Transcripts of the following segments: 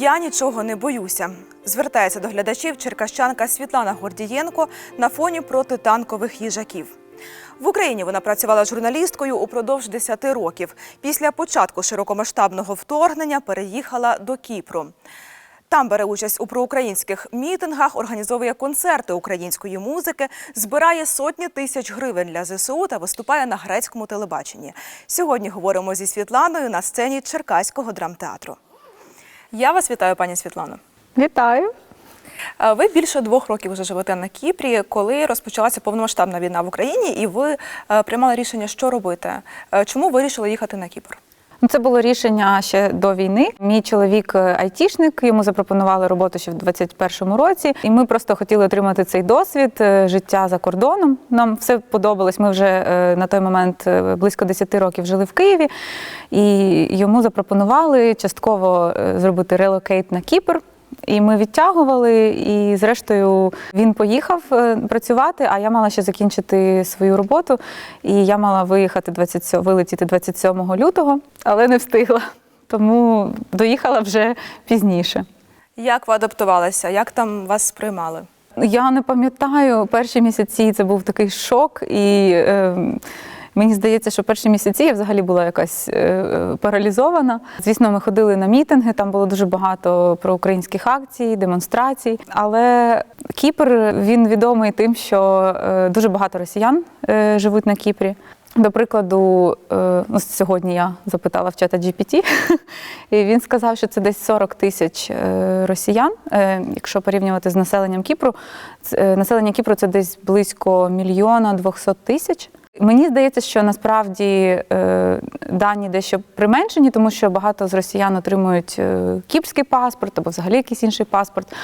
Я нічого не боюся. Звертається до глядачів черкащанка Світлана Гордієнко на фоні протитанкових їжаків. В Україні вона працювала журналісткою упродовж 10 років. Після початку широкомасштабного вторгнення переїхала до Кіпру. Там бере участь у проукраїнських мітингах, організовує концерти української музики, збирає сотні тисяч гривень для ЗСУ та виступає на грецькому телебаченні. Сьогодні говоримо зі Світланою на сцені Черкаського драмтеатру. Я вас вітаю, пані Світлано. Вітаю. Ви більше двох років вже живете на Кіпрі, коли розпочалася повномасштабна війна в Україні, і ви е, приймали рішення, що робити. Е, Чому вирішили їхати на Кіпр? Ну, Це було рішення ще до війни. Мій чоловік е, айтішник, йому запропонували роботу ще в 21-му році, і ми просто хотіли отримати цей досвід е, життя за кордоном. Нам все подобалось. Ми вже е, на той момент близько 10 років жили в Києві, і йому запропонували частково зробити релокейт на Кіпр. І ми відтягували, і зрештою він поїхав е, працювати, а я мала ще закінчити свою роботу. І я мала виїхати 27, вилетіти 27 лютого, але не встигла. Тому доїхала вже пізніше. Як ви адаптувалися? Як там вас сприймали? Я не пам'ятаю, перші місяці це був такий шок, і е, мені здається, що перші місяці я взагалі була якась е, паралізована. Звісно, ми ходили на мітинги, там було дуже багато проукраїнських акцій, демонстрацій. Але Кіпр він відомий тим, що е, дуже багато росіян е, живуть на Кіпрі. До прикладу, е, ну, сьогодні я запитала в чата GPT, і він сказав, що це десь 40 тисяч е, росіян. Е, Якщо порівнювати з населенням Кіпру, е, населення Кіпру це десь близько мільйона 200 тисяч. Мені здається, що насправді е, дані дещо применшені, тому що багато з росіян отримують кіпський кіпрський паспорт або взагалі якийсь інший паспорт.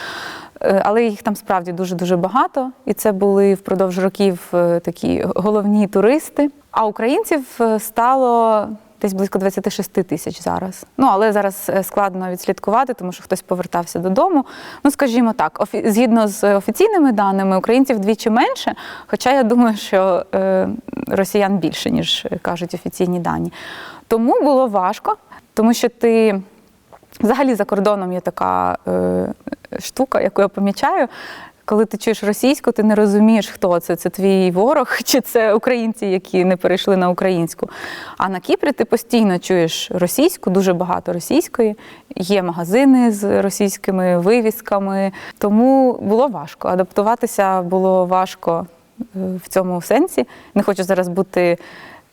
Е, Але їх там справді дуже дуже багато, і це були впродовж років е, такі головні туристи. А українців е, стало десь близько 26 тисяч зараз. Ну але зараз е, складно відслідкувати, тому що хтось повертався додому. Ну скажімо так, офі- згідно з офіційними даними, українців вдвічі менше. Хоча я думаю, що е, росіян більше, ніж кажуть офіційні дані. Тому було важко, тому що ти. Взагалі за кордоном є така е, штука, яку я помічаю. Коли ти чуєш російську, ти не розумієш, хто це. Це твій ворог, чи це українці, які не перейшли на українську. А на Кіпрі ти постійно чуєш російську, дуже багато російської. Є магазини з російськими вивісками. Тому було важко. Адаптуватися було важко е, в цьому сенсі. Не хочу зараз бути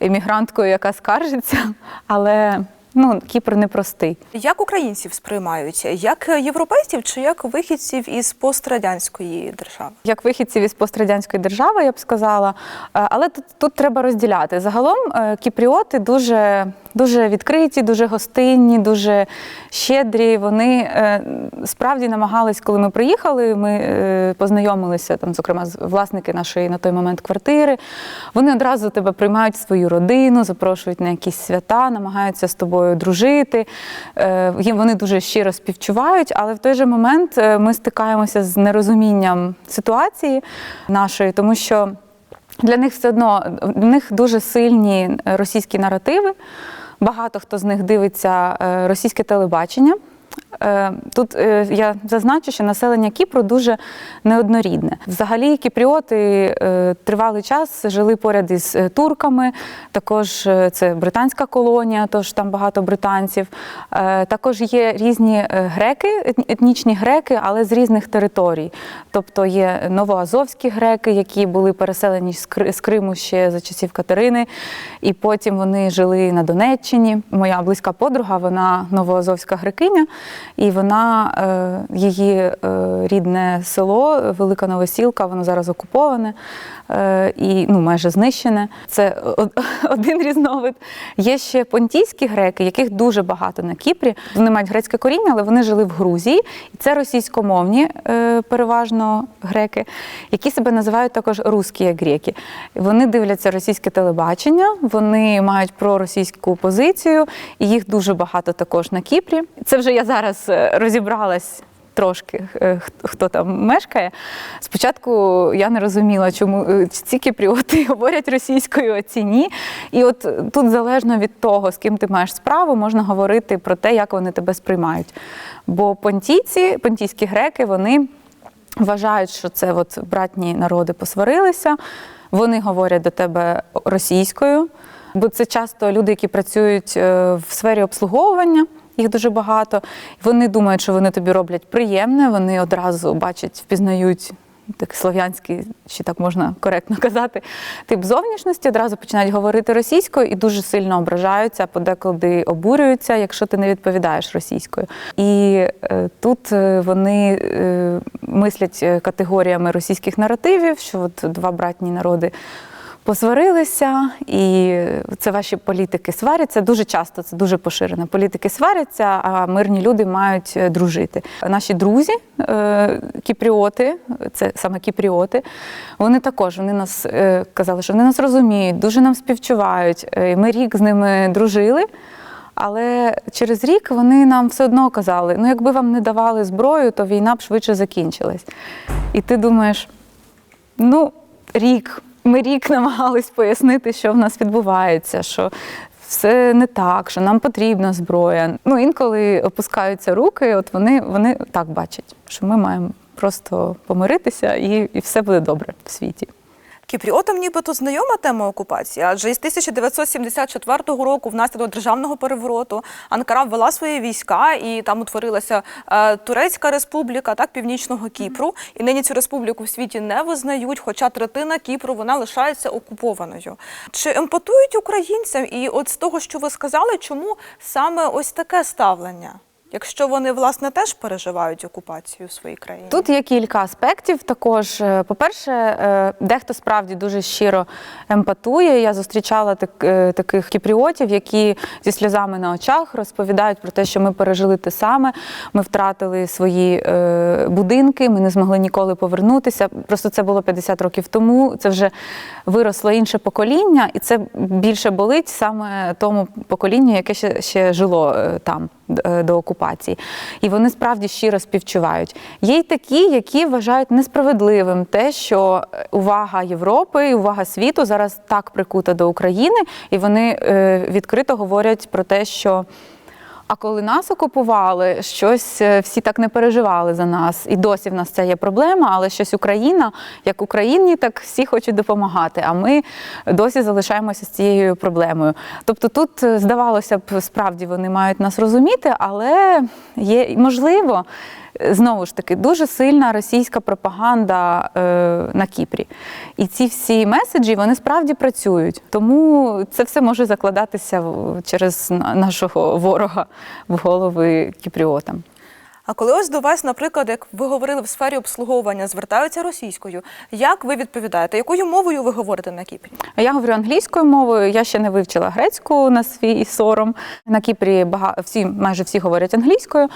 емігранткою, яка скаржиться, але ну, Кіпр непростий. Як українців сприймають? Як європейців чи як вихідців із пострадянської держави? як вихідців із пострадянської держави, я б сказала. Е, Але тут, тут треба розділяти. Загалом е, кіпріоти дуже, дуже відкриті, дуже гостинні, дуже щедрі. Вони е, справді намагались, коли ми приїхали, ми познайомилися там, зокрема, з власники нашої на той момент квартири. Вони одразу тебе приймають в свою родину, запрошують на якісь свята, намагаються з тобою дружити. Е, Їм вони дуже щиро співчувають, але в той же момент е, ми стикаємося з нерозумінням ситуації нашої, тому що для них все одно в них дуже сильні російські наративи. Багато хто з них дивиться е, російське телебачення. Е, Тут е, я зазначу, що населення Кіпру дуже неоднорідне. Взагалі, кіпріоти е, тривалий час жили поряд із турками. Також це британська колонія, тож там багато британців. Також є різні греки, етні- етнічні греки, але з різних територій. Тобто є новоазовські греки, які були переселені з Криму ще за часів Катерини, і потім вони жили на Донеччині. Моя близька подруга, вона новоазовська грекиня, і вона е, її е, рідне село, Велика Новосілка, воно зараз окуповане е, і ну, майже знищене. Це один різновид. Є ще понтійські греки, яких дуже багато на Кіпрі. Вони мають грецьке коріння, але вони жили в Грузії. І це російськомовні, переважно греки, які себе називають також русські греки. Вони дивляться російське телебачення, вони мають проросійську позицію, і їх дуже багато також на Кіпрі. Це вже я зараз е, розібралась трошки е, хто там мешкає. Спочатку я не розуміла, чому е, ці кіпріоти говорять російською, а ці ні. І от тут залежно від того, з ким ти маєш справу, можна говорити про те, як вони тебе сприймають. Бо понтійці, понтійські греки, вони вважають, що це от братні народи посварилися, вони говорять до тебе російською, бо це часто люди, які працюють е, в сфері обслуговування. Їх дуже багато. Вони думають, що вони тобі роблять приємне, вони одразу бачать, впізнають такий слов'янський, чи так можна коректно казати, тип зовнішності, одразу починають говорити російською і дуже сильно ображаються, подекуди обурюються, якщо ти не відповідаєш російською. І е, тут е, вони е, мислять е, категоріями російських наративів, що от два братні народи. Посварилися, і це ваші політики сваряться. Дуже часто це дуже поширено. Політики сваряться, а мирні люди мають е, дружити. Наші друзі, е, кіпріоти, це саме кіпріоти, вони також вони нас е, казали, що вони нас розуміють, дуже нам співчувають. Ми рік з ними дружили. Але через рік вони нам все одно казали: ну, якби вам не давали зброю, то війна б швидше закінчилась. І ти думаєш, ну, рік. Ми рік намагались пояснити, що в нас відбувається, що все не так, що нам потрібна зброя. Ну, інколи опускаються руки, от вони, вони так бачать, що ми маємо просто помиритися і, і все буде добре в світі. Кіпріотам нібито знайома тема окупації, адже із 1974 року, внаслідок державного перевороту, Анкара ввела свої війська, і там утворилася е, Турецька республіка, так північного Кіпру. І нині цю республіку в світі не визнають, хоча третина Кіпру вона лишається окупованою. Чи емпатують українцям? І от з того, що ви сказали, чому саме ось таке ставлення? Якщо вони власне теж переживають окупацію в своїй країні, Тут є кілька аспектів. Також, Е, по-перше, е, дехто справді дуже щиро емпатує. Я зустрічала так, е, таких кіпріотів, які зі сльозами на очах розповідають про те, що ми пережили те саме. Ми втратили свої будинки, ми не змогли ніколи повернутися. Просто це було 50 років тому. Це вже виросло інше покоління, і це більше болить саме тому поколінню, яке ще, ще жило там до окупації. І вони справді щиро співчувають. Є й такі, які вважають несправедливим те, що е, увага Європи і увага світу зараз так прикута до України, і вони е, відкрито говорять про те, що. А коли нас окупували, щось е, всі так не переживали за нас. І досі в нас це є проблема, але щось Україна, як Україні, так всі хочуть допомагати. А ми досі залишаємося з цією проблемою. Тобто, тут е, здавалося б, справді вони мають нас розуміти, але є можливо. Знову ж таки, дуже сильна російська пропаганда е, на Кіпрі. І ці всі меседжі вони справді працюють. Тому це все може закладатися через нашого ворога в голови кіпріотам. А коли ось до вас, наприклад, як ви говорили в сфері обслуговування, звертаються російською, як ви відповідаєте? Якою мовою ви говорите на Кіпрі? Я говорю англійською мовою. Я ще не вивчила грецьку на свій сором. На Кіпрі бага... всі, майже всі говорять англійською.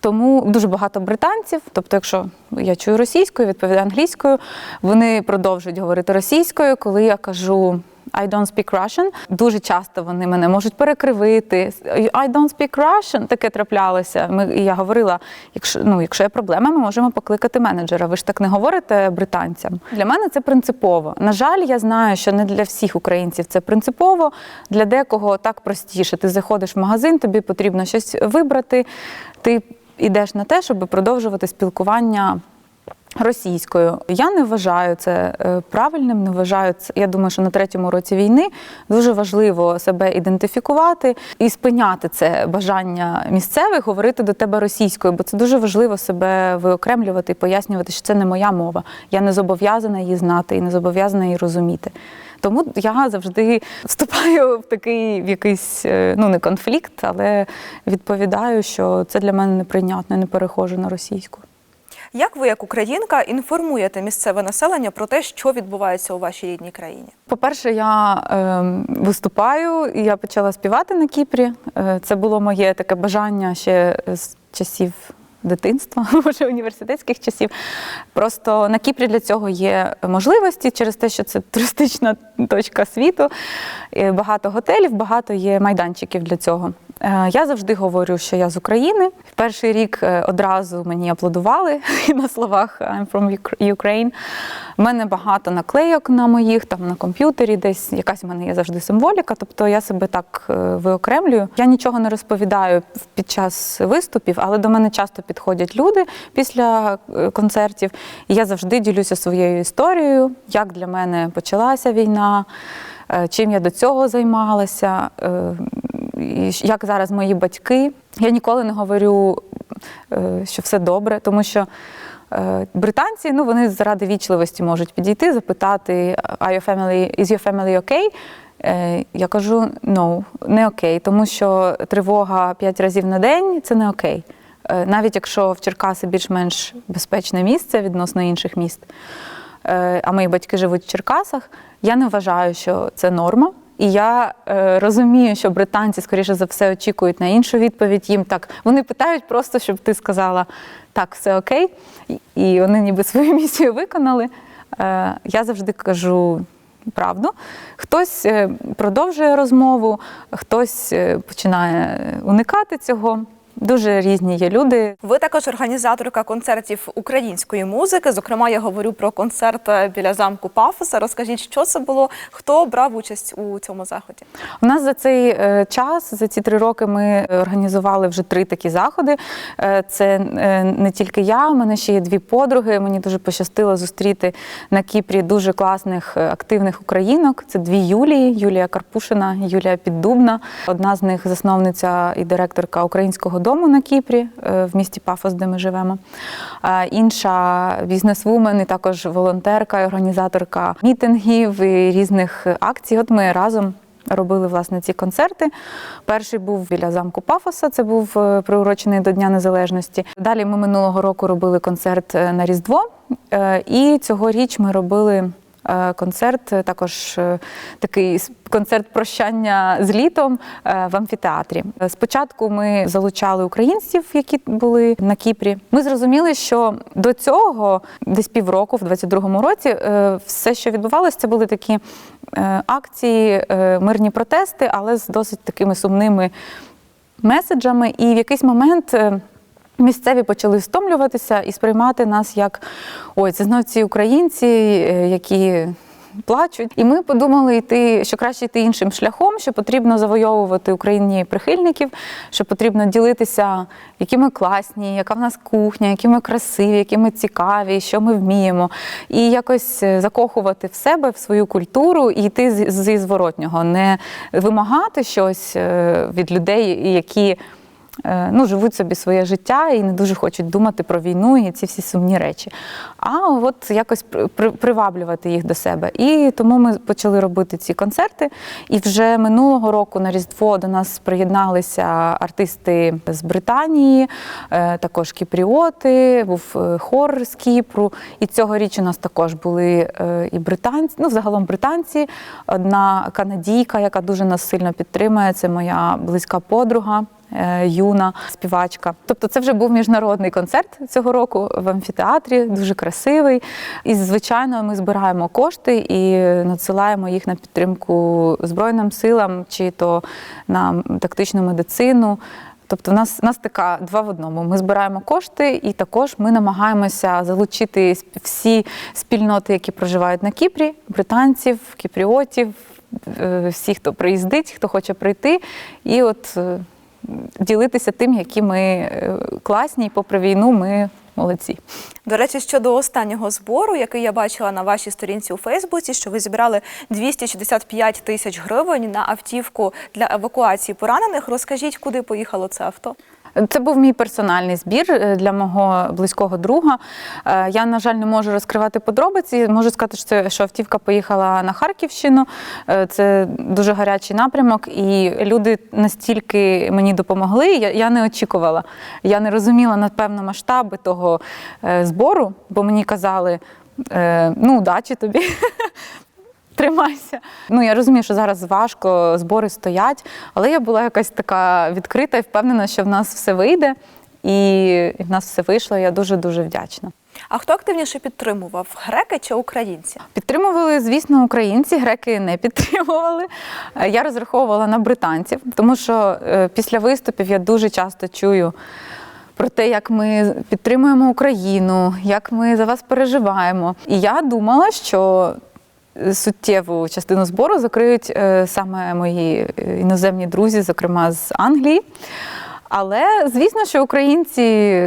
Тому дуже багато британців, тобто, якщо я чую російською, відповідаю англійською, вони продовжують говорити російською. Коли я кажу I don't speak Russian, дуже часто вони мене можуть перекривити. I don't speak Russian, таке траплялося. Ми, я говорила, якщо, ну, якщо є проблема, ми можемо покликати менеджера. Ви ж так не говорите британцям. Для мене це принципово. На жаль, я знаю, що не для всіх українців це принципово. Для декого так простіше. Ти заходиш в магазин, тобі потрібно щось вибрати. Ти йдеш на те, щоб продовжувати спілкування. Російською я не вважаю це е, правильним. Не вважаю це. Я думаю, що на третьому році війни дуже важливо себе ідентифікувати і спиняти це бажання місцевих говорити до тебе російською, бо це дуже важливо себе виокремлювати і пояснювати, що це не моя мова. Я не зобов'язана її знати і не зобов'язана її розуміти. Тому я завжди вступаю в такий в якийсь е, ну не конфлікт, але відповідаю, що це для мене неприйнятно, не перехожу на російську. Як ви, як українка, інформуєте місцеве населення про те, що відбувається у вашій рідній країні? По-перше, я е, виступаю, і я почала співати на Кіпрі. Е, це було моє таке бажання ще з часів дитинства, може університетських часів. Просто на Кіпрі для цього є можливості через те, що це туристична точка світу. Е, Багато готелів, багато є майданчиків для цього. Е, Я завжди говорю, що я з України. В перший рік е, одразу мені аплодували на словах I'm from Ukraine. У мене багато наклейок на моїх, там на комп'ютері, десь якась в мене є завжди символіка. Тобто я себе так е, виокремлюю. Я нічого не розповідаю під час виступів, але до мене часто підходять люди після концертів. І я завжди ділюся своєю історією, як для мене почалася війна, чим я до цього займалася, як зараз мої батьки. Я ніколи не говорю, е, що все добре, тому що. е, Британці, ну вони заради вічливості можуть підійти, запитати Are your family, is your family okay? Е, Я кажу no, не окей, тому що тривога п'ять разів на день це не окей. Навіть якщо в Черкаси більш-менш безпечне місце відносно інших міст, а мої батьки живуть в Черкасах, я не вважаю, що це норма. І я е, розумію, що британці, скоріше за все, очікують на іншу відповідь. Їм так вони питають просто, щоб ти сказала так, все окей, І- вони ніби свою місію виконали. Е, я завжди кажу правду. Хтось е, продовжує розмову, хтось е, починає уникати цього. Дуже різні є люди. Ви також організаторка концертів української музики. Зокрема, я говорю про концерт е, біля замку Пафоса. Розкажіть, що це було, хто брав участь у цьому заході? У нас за цей е, час, за ці три роки, ми організували вже три такі заходи. Е, Це не тільки я, у мене ще є дві подруги. Мені дуже пощастило зустріти на Кіпрі дуже класних активних українок. Це дві Юлії: Юлія Карпушина, Юлія Піддубна. Одна з них засновниця і директорка українського дому на Кіпрі е, в місті Пафос, де ми живемо. А Інша бізнесвумен і також волонтерка і організаторка мітингів і різних акцій. От ми разом робили власне ці концерти. Перший був біля замку Пафоса, це був е, приурочений до Дня Незалежності. Далі ми минулого року робили концерт е, на Різдво, е, і цьогоріч ми робили. Е, Концерт, е, також е, такий концерт прощання з літом в амфітеатрі. Спочатку ми залучали українців, які були на Кіпрі. Ми зрозуміли, що до цього, десь півроку, в 22-му році, все, що відбувалося, це були такі акції, мирні протести, але з досить такими сумними меседжами. І в якийсь момент. Місцеві почали стомлюватися і сприймати нас як ой, це знов ці українці, е, які плачуть. І ми подумали йти, що краще йти іншим шляхом, що потрібно завойовувати Україні прихильників, що потрібно ділитися, які ми класні, яка в нас кухня, які ми красиві, які ми цікаві, що ми вміємо, і якось е, закохувати в себе, в свою культуру і йти зі зворотнього, не вимагати щось е, від людей, які ну, живуть собі своє життя і не дуже хочуть думати про війну і ці всі сумні речі. А от якось при- при- приваблювати їх до себе. І тому ми почали робити ці концерти. І вже минулого року на Різдво до нас приєдналися артисти з Британії, е, також кіпріоти, був е, хор з Кіпру. І цьогоріч у нас також були е, і британці, ну загалом британці, одна канадійка, яка дуже нас сильно підтримує. Це моя близька подруга. Е, Юна співачка. Тобто це вже був міжнародний концерт цього року в амфітеатрі, дуже красивий. І, звичайно, ми збираємо кошти і надсилаємо їх на підтримку Збройним силам чи то на тактичну медицину. Тобто, в нас, в нас така два в одному. Ми збираємо кошти, і також ми намагаємося залучити всі спільноти, які проживають на Кіпрі, британців, кіпріотів, е, всі, хто приїздить, хто хоче прийти, і от е, ділитися тим, які ми е, класні, і попри війну ми молодці. До речі, щодо останнього збору, який я бачила на вашій сторінці у Фейсбуці, що ви зібрали 265 тисяч гривень на автівку для евакуації поранених. Розкажіть, куди поїхало це авто? Це був мій персональний збір е, для мого близького друга. Е, Я, на жаль, не можу розкривати подробиці. Можу сказати, що, це, що автівка поїхала на Харківщину. Е, Це дуже гарячий напрямок, і люди настільки мені допомогли. Я, я не очікувала. Я не розуміла напевно масштаби того збору, бо мені казали. Ну, удачі тобі. Тримайся. Ну я розумію, що зараз важко, збори стоять, але я була якась така відкрита і впевнена, що в нас все вийде. і в нас все вийшло. Я дуже дуже вдячна. А хто активніше підтримував греки чи українці? Підтримували, звісно, українці, греки не підтримували. Е, Я розраховувала на британців, тому що е, після виступів я дуже часто чую про те, як ми підтримуємо Україну, як ми за вас переживаємо. І я думала, що суттєву частину збору закриють е, саме мої е, іноземні друзі, зокрема з Англії. Але звісно, що українці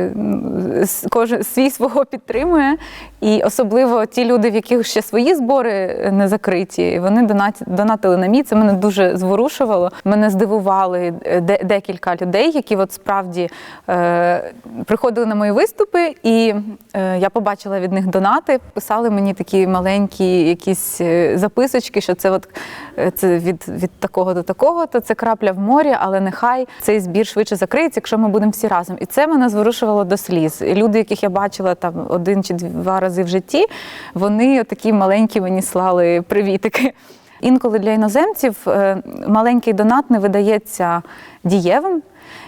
кожен свій свого підтримує, і особливо ті люди, в яких ще свої збори не закриті, вони донатили на мій. Це мене дуже зворушувало. Мене здивували е, декілька людей, які от справді е, приходили на мої виступи, і е, я побачила від них донати. Писали мені такі маленькі якісь е, записочки, що це от е, це від, від такого до такого, то це крапля в морі, але нехай цей збір швидше закриється, якщо ми будемо всі разом. І це мене зворушувало до сліз. І люди, яких я бачила там один чи два рази в житті, вони такі маленькі мені слали привітики. Інколи для іноземців е, маленький донат не видається дієвим.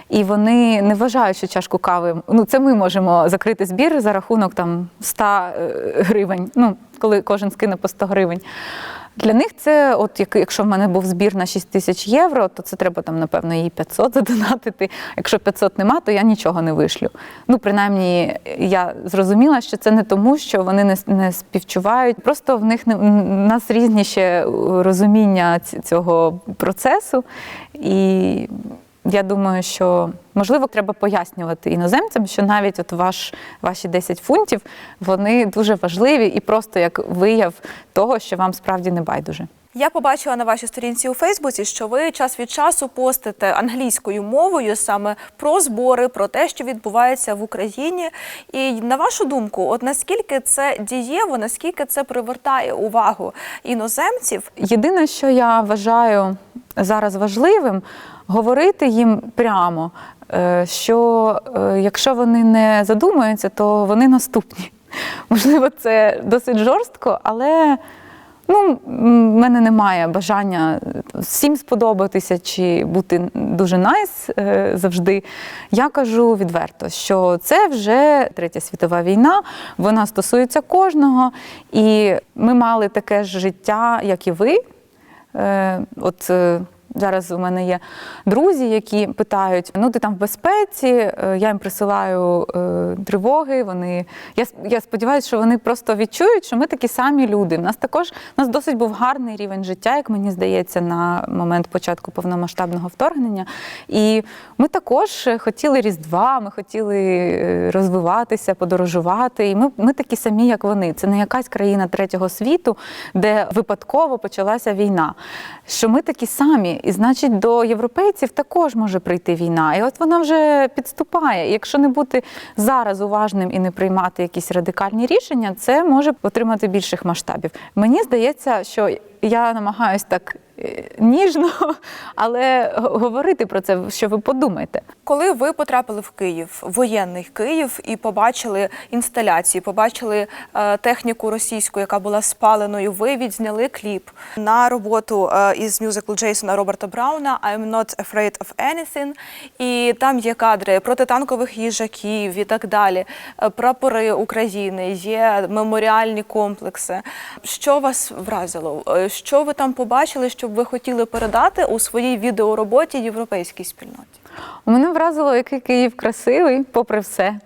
І вони не вважають, що чашку кави. Ну, це ми можемо закрити збір за рахунок там 100 е, гривень. Ну, коли кожен скине по 100 гривень. Для них це, от як- якщо в мене був збір на 6 тисяч євро, то це треба там, напевно, їй 500 задонатити. Якщо 500 нема, то я нічого не вишлю. Ну, принаймні, я зрозуміла, що це не тому, що вони не, не співчувають. Просто в них не в нас різні ще е, розуміння цього процесу. І я думаю, що можливо треба пояснювати іноземцям, що навіть от ваш, ваші 10 фунтів вони дуже важливі і просто як вияв того, що вам справді не байдуже. Я побачила на вашій сторінці у Фейсбуці, що ви час від часу постите англійською мовою саме про збори, про те, що відбувається в Україні. І на вашу думку, от наскільки це дієво, наскільки це привертає увагу іноземців? Єдине, що я вважаю зараз важливим, говорити їм прямо, е, що е, якщо вони не задумаються, то вони наступні. Можливо, це досить жорстко, але ну, в мене немає бажання всім сподобатися чи бути дуже найс е, завжди. Я кажу відверто, що це вже третя світова війна, вона стосується кожного, і ми мали таке ж життя, як і ви. Е, От е, зараз у мене є друзі, які питають: ну ти там в безпеці, Е, я їм присилаю е, тривоги. Вони я, я сподіваюся, що вони просто відчують, що ми такі самі люди. У нас також у нас досить був гарний рівень життя, як мені здається, на момент початку повномасштабного вторгнення. І ми також хотіли Різдва, ми хотіли е, розвиватися, подорожувати. І ми, ми такі самі, як вони. Це не якась країна третього світу, де випадково почалася війна. Що ми такі самі, і значить, до європейців також може прийти війна. І от вона вже підступає. І якщо не бути зараз уважним і не приймати якісь радикальні рішення, це може отримати більших масштабів. Мені здається, що я намагаюсь так е, ніжно, але говорити про це, що ви подумаєте. Коли ви потрапили в Київ, воєнний Київ, і побачили інсталяцію, побачили е, техніку російську, яка була спаленою, ви відзняли кліп на роботу е, із мюзиклу Джейсона Роберта Брауна «I'm not afraid of anything». І там є кадри протитанкових їжаків і так далі, прапори України, є меморіальні комплекси. Що вас вразило? Що ви там побачили, щоб ви хотіли передати у своїй відеороботі європейській спільноті? У мене вразило, який Київ красивий, попри все.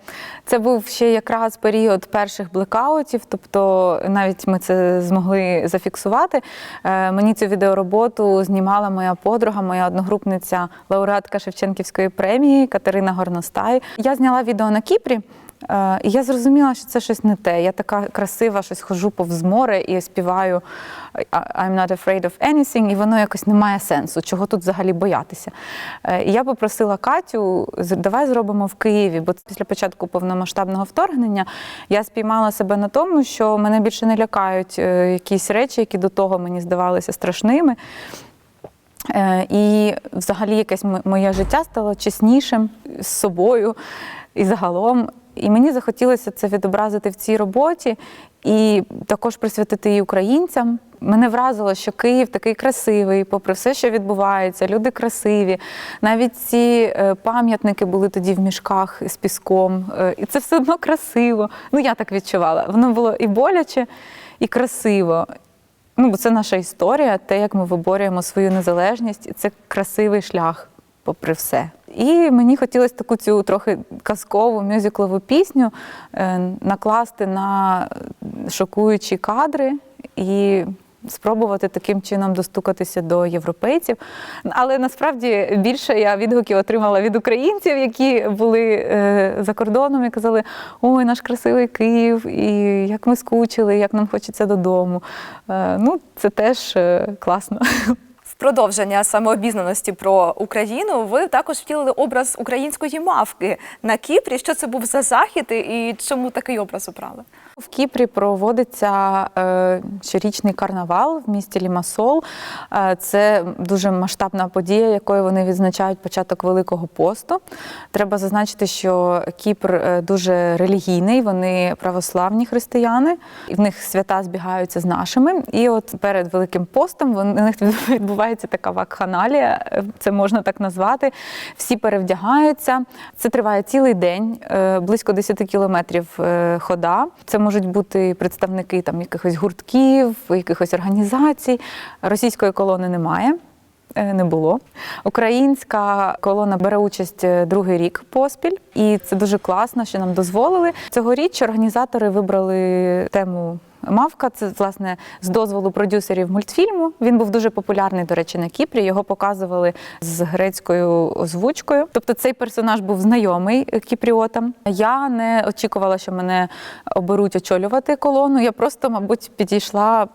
Це був ще якраз період перших блекаутів, тобто навіть ми це змогли зафіксувати. Е, Мені цю відеороботу знімала моя подруга, моя одногрупниця, лауреатка Шевченківської премії Катерина Горностай. Я зняла відео на Кіпрі. Е, І я зрозуміла, що це щось не те. Я така красива, щось хожу повз море і співаю I'm not afraid of anything, і воно якось не має сенсу, чого тут взагалі боятися. Е, І я попросила Катю, давай зробимо в Києві, бо після початку повномасштабного вторгнення я спіймала себе на тому, що мене більше не лякають е, якісь речі, які до того мені здавалися страшними. Е, І взагалі якесь моє життя стало чеснішим з собою і загалом. І мені захотілося це відобразити в цій роботі і також присвятити її українцям. Мене вразило, що Київ такий красивий, попри все, що відбувається, люди красиві. Навіть ці е, пам'ятники були тоді в мішках з піском, е, і це все одно красиво. Ну я так відчувала. Воно було і боляче, і красиво. Ну, бо це наша історія, те, як ми виборюємо свою незалежність, і це красивий шлях, попри все. І мені хотілося таку цю трохи казкову мюзиклову пісню е, накласти на шокуючі кадри і спробувати таким чином достукатися до європейців. Але насправді більше я відгуків отримала від українців, які були е, за кордоном і казали: ой, наш красивий Київ, і як ми скучили, як нам хочеться додому. Е, ну, це теж класно. Продовження самообізнаності про Україну ви також втілили образ української мавки на Кіпрі. Що це був за захід і чому такий образ обрали? В Кіпрі проводиться е, щорічний карнавал в місті Лімасол. Е, це дуже масштабна подія, якою вони відзначають початок Великого посту. Треба зазначити, що Кіпр е, дуже релігійний, вони православні християни, і в них свята збігаються з нашими. І от перед Великим постом у них відбувається така вакханалія, це можна так назвати. Всі перевдягаються. Це триває цілий день, близько 10 кілометрів хода. Це можуть бути представники там якихось гуртків, якихось організацій. Російської колони немає. е, Не було. Українська колона бере участь е, другий рік поспіль, і це дуже класно, що нам дозволили. Цьогоріч організатори вибрали тему Мавка. Це власне з дозволу продюсерів мультфільму. Він був дуже популярний, до речі, на Кіпрі. Його показували з грецькою озвучкою. Тобто цей персонаж був знайомий кіпріотам. Я не очікувала, що мене оберуть очолювати колону. Я просто, мабуть, підійшла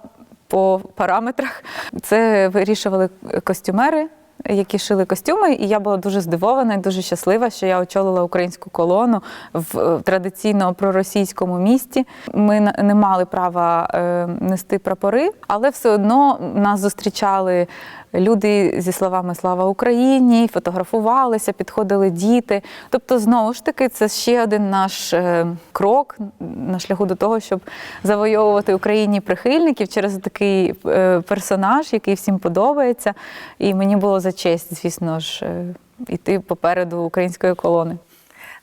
по параметрах. Це вирішували костюмери. Які шили костюми, і я була дуже здивована і дуже щаслива, що я очолила українську колону в е, традиційно проросійському місті. Ми не мали права е, нести прапори, але все одно нас зустрічали люди зі словами Слава Україні, фотографувалися, підходили діти. Тобто, знову ж таки, це ще один наш е, крок на шляху до того, щоб завойовувати Україні прихильників через такий е, персонаж, який всім подобається. І мені було за честь, звісно ж, е, іти попереду української колони.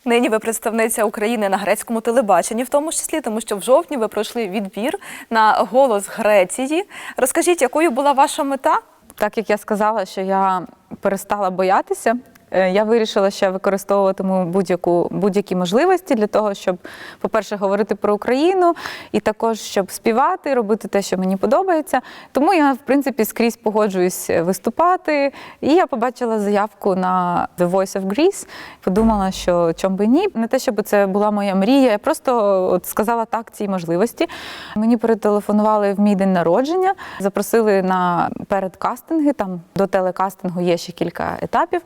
Нині ви представниця України на грецькому телебаченні, в тому числі, тому що в жовтні ви пройшли відбір на голос Греції. Розкажіть, якою була ваша мета? Так як я сказала, що я перестала боятися, я вирішила, я використовуватиму будь-яку будь-які можливості для того, щоб, по-перше, говорити про Україну, і також щоб співати, робити те, що мені подобається. Тому я, в принципі, скрізь погоджуюсь виступати. І я побачила заявку на The Voice of Greece. Подумала, що чом би ні. Не те, щоб це була моя мрія. Я просто от сказала так цій можливості. Мені перетелефонували в мій день народження, запросили на передкастинги. Там до телекастингу є ще кілька етапів.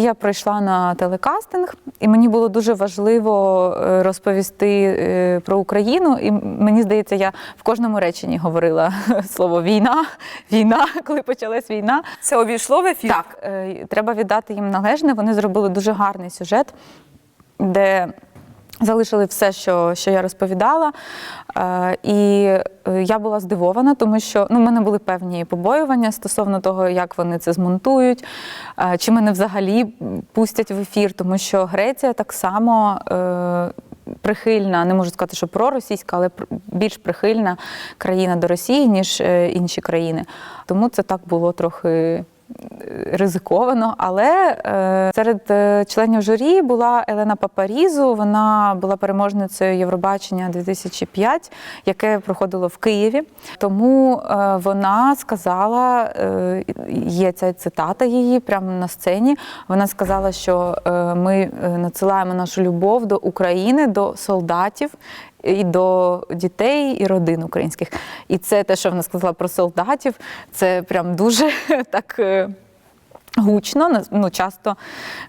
І я прийшла на телекастинг, і мені було дуже важливо е, розповісти е, про Україну. І мені здається, я в кожному реченні говорила слово війна, війна, коли почалась війна. Це увійшло в ефір? Так, е, треба віддати їм належне. Вони зробили дуже гарний сюжет, де залишили все, що, що я розповідала. Е, І е, я була здивована, тому що ну, в мене були певні побоювання стосовно того, як вони це змонтують, е, чи мене взагалі пустять в ефір, тому що Греція так само. е, Прихильна, не можу сказати, що проросійська, але більш прихильна країна до Росії, ніж е, інші країни. Тому це так було трохи ризиковано. Але е, серед е, членів журі була Елена Папарізу. Вона була переможницею Євробачення 2005, яке проходило в Києві. Тому е, вона сказала, є ця цитата її прямо на сцені. Вона сказала, що ми надсилаємо нашу любов до України, до солдатів. І до дітей і родин українських. І це те, що вона сказала про солдатів, це прям дуже так е, гучно. Ну, часто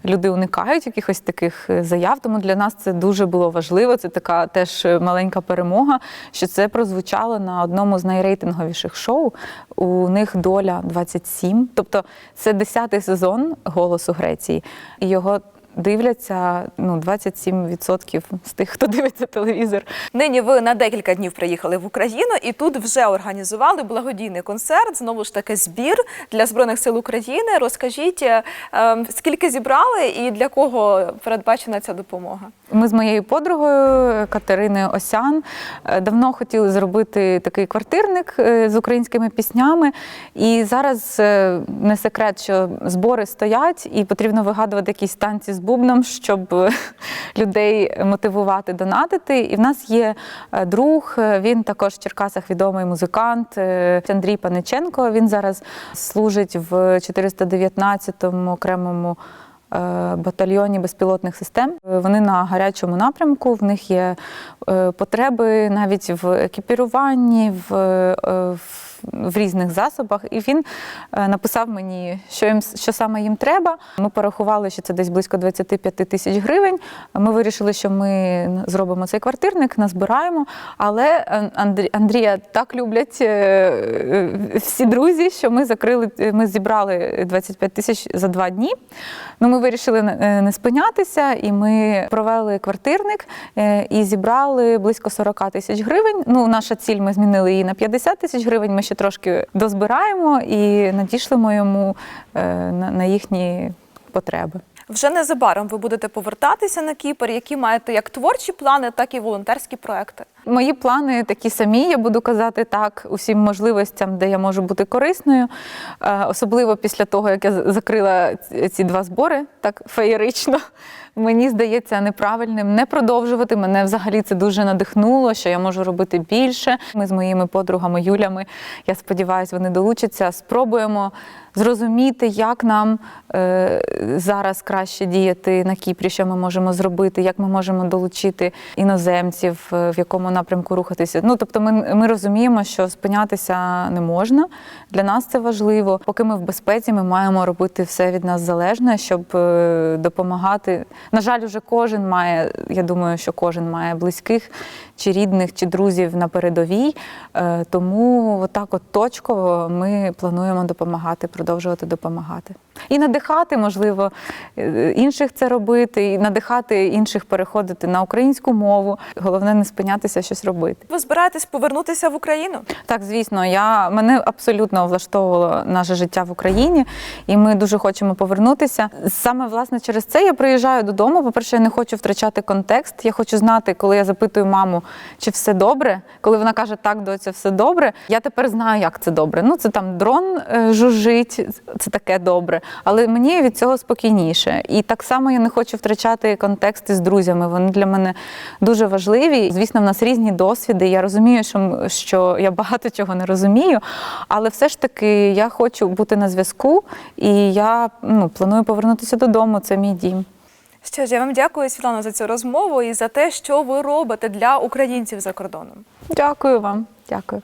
люди уникають якихось таких е, заяв. Тому для нас це дуже було важливо. Це така теж е, маленька перемога, що це прозвучало на одному з найрейтинговіших шоу. У них доля 27. Тобто це 10-й сезон голосу Греції. Його дивляться ну, 27% з тих, хто дивиться телевізор. Нині ви на декілька днів приїхали в Україну і тут вже організували благодійний концерт. Знову ж таки, збір для збройних сил України. Розкажіть, е, скільки зібрали і для кого передбачена ця допомога? Ми з моєю подругою Катериною Осян е, давно хотіли зробити такий квартирник е, з українськими піснями. І зараз не секрет, що збори стоять, і потрібно вигадувати якісь танці з бубном, щоб е, людей мотивувати донатити. І в нас є е, друг, е, він також в Черкасах відомий музикант Андрій Паниченко. Він зараз служить в 419-му окремому батальйоні безпілотних систем. Вони на гарячому напрямку. В них є потреби навіть в екіпіруванні, в, в, в різних засобах. І він е, написав мені, що їм що саме їм треба. Ми порахували, що це десь близько 25 тисяч гривень. Ми вирішили, що ми зробимо цей квартирник, назбираємо. Але Андрі- Андрія так люблять е, е, всі друзі, що ми закрили, ми зібрали 25 тисяч за два дні. Ну, ми вирішили не спинятися, і ми провели квартирник і зібрали близько 40 тисяч гривень. Ну, наша ціль ми змінили її на 50 тисяч гривень. Ми ще трошки дозбираємо і надішлемо йому е, на, їхні потреби. Вже незабаром ви будете повертатися на Кіпр, які маєте як творчі плани, так і волонтерські проекти. Мої плани такі самі. Я буду казати так усім можливостям, де я можу бути корисною. Е, Особливо після того, як я закрила ці- два збори так феєрично. Мені здається неправильним не продовжувати. Мене взагалі це дуже надихнуло, що я можу робити більше. Ми з моїми подругами Юлями, я сподіваюся, вони долучаться. Спробуємо зрозуміти, як нам е, зараз краще діяти на Кіпрі, що ми можемо зробити, як ми можемо долучити іноземців, е, в якому напрямку рухатися. Ну тобто, ми, ми розуміємо, що спинятися не можна. Для нас це важливо. Поки ми в безпеці, ми маємо робити все від нас залежне, щоб е, допомагати. На жаль, уже кожен має. Я думаю, що кожен має близьких чи рідних, чи друзів на передовій. Е, Тому отак, от точково, ми плануємо допомагати, продовжувати допомагати. І надихати, можливо, е, інших це робити, і надихати інших переходити на українську мову. Головне не спинятися щось робити. Ви збираєтесь повернутися в Україну? Так, звісно, я мене абсолютно влаштовувало наше життя в Україні, і ми дуже хочемо повернутися. Саме власне через це я приїжджаю додому. По-перше, я не хочу втрачати контекст. Я хочу знати, коли я запитую маму, чи все добре. Коли вона каже, так, доця, все добре. Я тепер знаю, як це добре. Ну, це там дрон е, жужжить, це таке добре. Але мені від цього спокійніше. І так само я не хочу втрачати контексти з друзями. Вони для мене дуже важливі. Звісно, в нас різні досвіди. Я розумію, що, що я багато чого не розумію, але все ж таки я хочу бути на зв'язку, і я ну, планую повернутися додому. Це мій дім. Що ж, я вам дякую, Світлана, за цю розмову і за те, що ви робите для українців за кордоном. Дякую вам. Дякую.